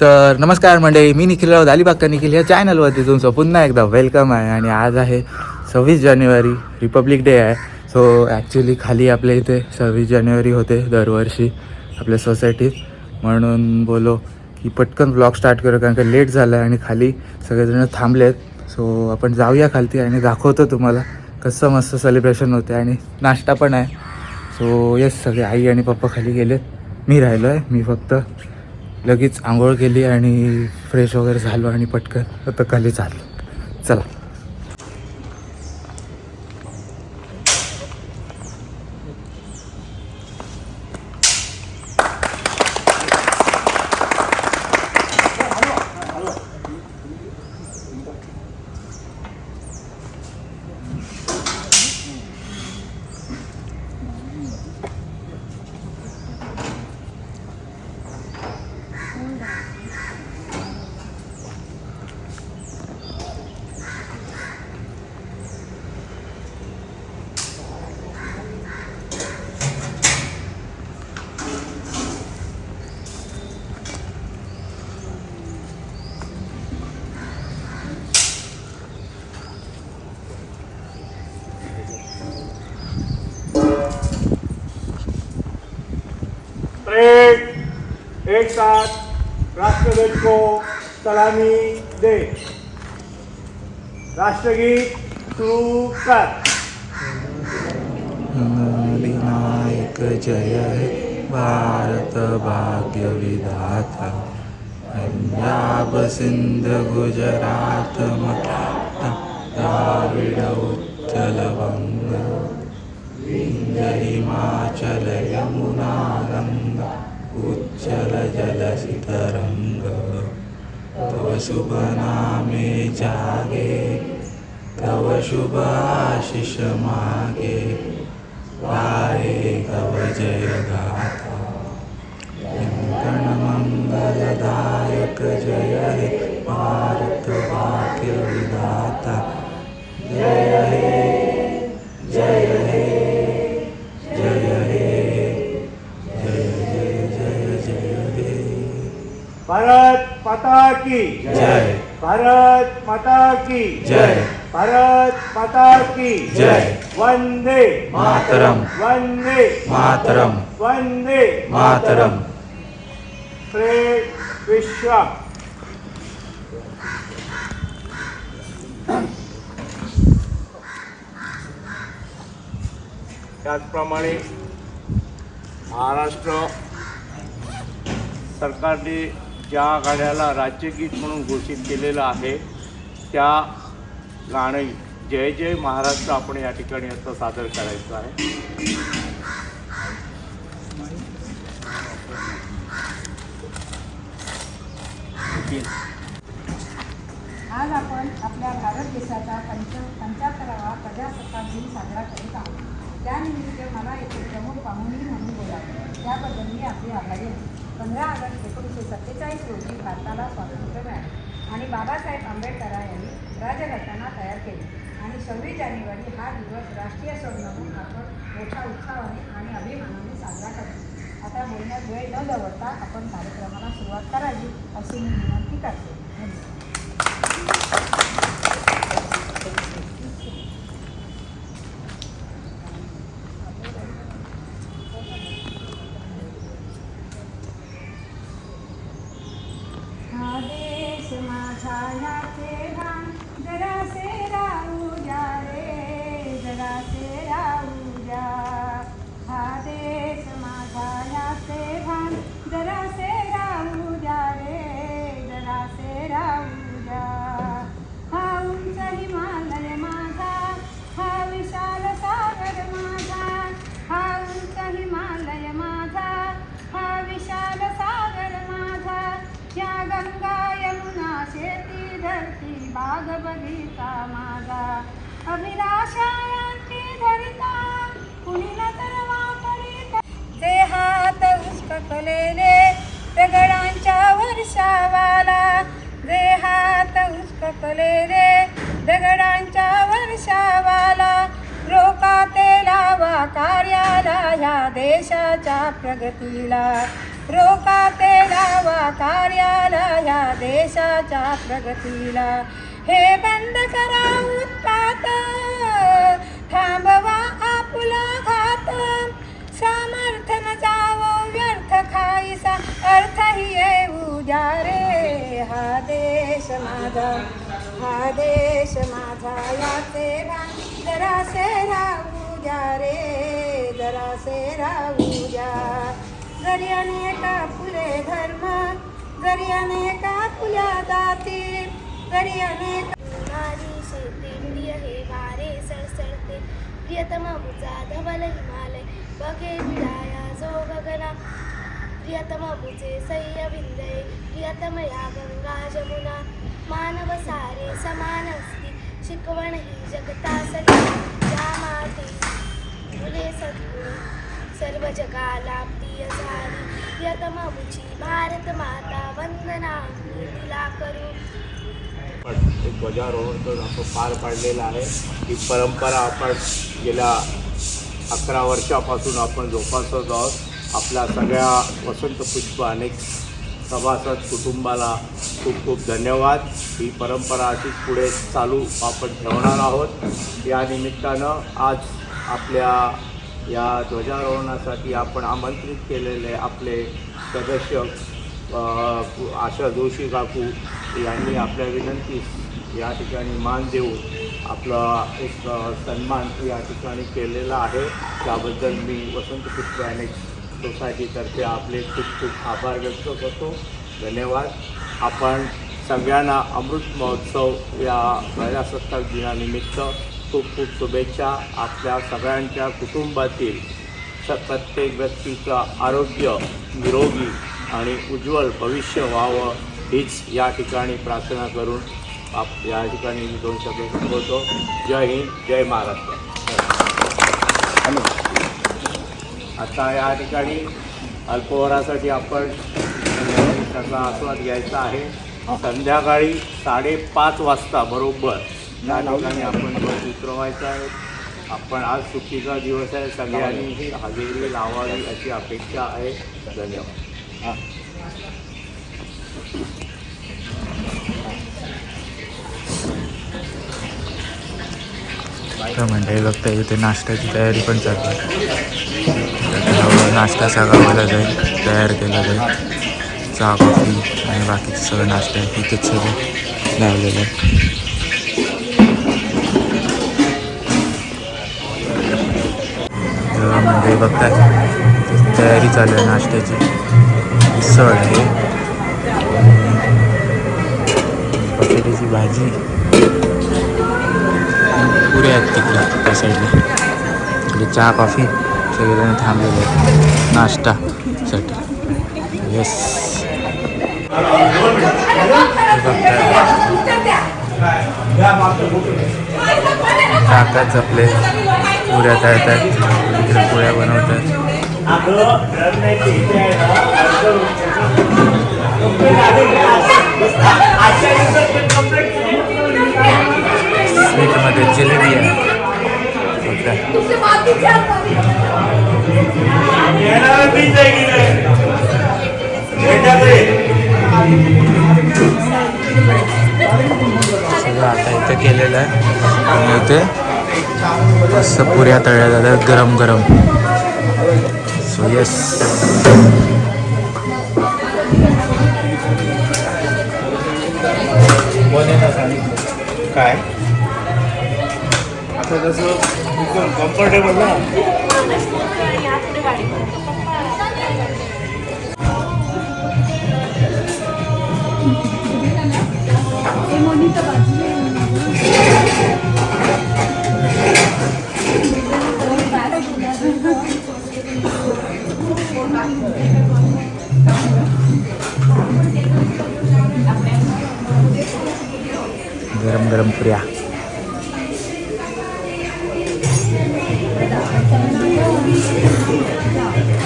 तर नमस्कार मंडळी मी निखिल राऊत अलिबाग निखिल. या चॅनलवरती तुमचं पुन्हा एकदा वेलकम आहे. आणि आज आहे सव्वीस जानेवारी रिपब्लिक डे आहे. सो ॲक्च्युली खाली आपल्या इथे सव्वीस जानेवारी होते दरवर्षी आपल्या सोसायटीत म्हणून बोलो की पटकन ब्लॉग स्टार्ट करू कारण का लेट झालं आहे आणि खाली सगळेजण थांबलेत. सो आपण जाऊया खालती आणि दाखवतो तुम्हाला कसं मस्त सेलिब्रेशन होते आणि नाश्ता पण आहे. सो येस सगळे आई आणि पप्पा खाली गेलेत. मी राहिलो आहे मी फक्त लगेच आंघोळ केली आणि फ्रेश वगैरे झालो आणि पटकन आता खाली चाललो. चला. भेटतात राष्ट्रध्वज को सलामी दे. राष्ट्रगीत सुरू कर. नायक जय हे भारत भाग्य विधाता। पंजाब सिंध गुजरात मराठा द्राविड उत्कल बंग। हिमाचल यमुना शुभ नामे जागे तव शुभ आशिष मागे। गाये तव जय गाथा मङ्गलदायक जय। भारत माता की। जय। भारत माता की। जय। भारत माता की। जय। वंदे मातरम। वंदे मातरम। वंदे मातरम। परेड विश्राम त्याचप्रमाणे महाराष्ट्र सरकारने ज्या गाण्याला राज्यगीत म्हणून घोषित केलेलं आहे त्या गाणं जय जय महाराष्ट्र आपण या ठिकाणी आता सादर करायचं आहे. आज आपण आपल्या भारत देशाचा पंच पंच्याहत्तरावा प्रजासत्ताक दिन साजरा करीत आहोत. त्यानिमित्त मला येथे प्रमुख पाहुणी म्हणून बोलावे. त्याबद्दल मी आपली आभारी आहे. पंधरा ऑगस्ट एकोणीसशे सत्तेचाळीस रोजी भारताला स्वातंत्र्य मिळाले. आणि बाबासाहेब आंबेडकर यांनी राज्यघटना तयार केली. आणि सव्वीस जानेवारी हा दिवस राष्ट्रीय सण म्हणून आपण मोठ्या उत्साहाने आणि अभिमानाने साजरा करतो. आता बोलण्यात वेळ न दवडता आपण कार्यक्रमाला सुरुवात करावी अशी मी विनंती करते. धन्यवाद हा देश माझा याचे भान जरासे राहू टाकलेले दगडांच्या वर्षावाला जे हात उचकलेले दगडांच्या वर्षावाला रोकाते लावा कार्याला ह्या देशाच्या प्रगतीला. रोकाते लावा कार्याला देशाच्या प्रगतीला. हे बंद करा उत्पात थांबवा आपुला घात सामर्थ्य न अर्थ खाईसा अर्थ ही येऊ द्या रे. हा देश माझा हा देश माझा. याचे भान जरासे राहू द्या रे जरासे राहू द्या. जरी अनेका फुले धर्म जरी अनेका फुल्या जाती जरी अनेक नारी शेते हे वारे सळसळते. प्रियतमा मुचा धवल हिमालय. बघे विडाया जो गगना प्रियतमा मुचे प्रियतमया गङ्गा गंगा जमुना। मानव सारे समान शिकवण ही जगता सगळी या माते मुले सद्गुणी सर्व जगाला प्रिय झाली प्रियतमा भारत माता वंदना तिला करू एक ध्वजारोहण करून आपण पार पाडलेलं आहे. ही परंपरा आपण गेल्या अकरा वर्षापासून आपण जोपासत आहोत. आपल्या सगळ्या वसंत पुष्प अनेक सभासद कुटुंबाला खूप खूप धन्यवाद. ही परंपरा अशीच पुढे चालू आपण ठेवणार आहोत. या निमित्तानं आज आपल्या या ध्वजारोहणासाठी आपण आमंत्रित केलेले आपले सदस्य आशा जोशी काकू यांनी आपल्या विनंतीस या ठिकाणी मान देऊन आपला एक सन्मान या ठिकाणी केलेला आहे. त्याबद्दल मी वसंत पुष्प अनेक सोसायटीतर्फे आपले खूप खूप आभार व्यक्त करतो. धन्यवाद. आपण सगळ्यांना अमृत महोत्सव या प्रजासत्ताक दिनानिमित्त खूप खूप शुभेच्छा. आपल्या सगळ्यांच्या कुटुंबातील स प्रत्येक व्यक्तीचं आरोग्य निरोगी आणि उज्ज्वल भविष्य व्हावं हीच या ठिकाणी प्रार्थना करून आप या ठिकाणी मी दोन शब्द संबोधतो जय हिंद जय महाराष्ट्र. आता या ठिकाणी अल्पवरासाठी आपण त्याचा आस्वाद घ्यायचा आहे. संध्याकाळी साडेपाच वाजता बरोबर या ठिकाणी आपण बस उतरवायचा आहे. आपण आज सुट्टीचा दिवस आहे. सगळ्यांनी ही हजेरी लावावी अशी अपेक्षा आहे. धन्यवाद. तर म्हणजे बघता इथे नाश्त्याची तयारी पण चालू आहे. त्याच्यामुळे नाश्ता सगळा केला जाईल तयार केला जाईल. चहा कॉफी आणि बाकीचं सगळं नाश्ता आहे इथेच सगळं लावलेलं आहे. म्हणजे बघताय तयारी चालू आहे नाश्त्याची. मिसळ आहे. बटाट्याची भाजी. पुरे आहेत तिकडे त्या साईडला इकडे चहा कॉफी. सगळेजण थांबलेले आहेत. नाश्तासाठी येस काका जपले. पुऱ्या तळतात. इकडे पुऱ्या बनवतात. स्वीटमध्ये जिलेबी आहे. सगळं आता इथे केलेलं आहे. आणि इथे मस्त पुऱ्या तळ्या जातात गरम गरम. सो येस काय? आता जसं एकदम कम्फर्टेबल ना गरम Yeah.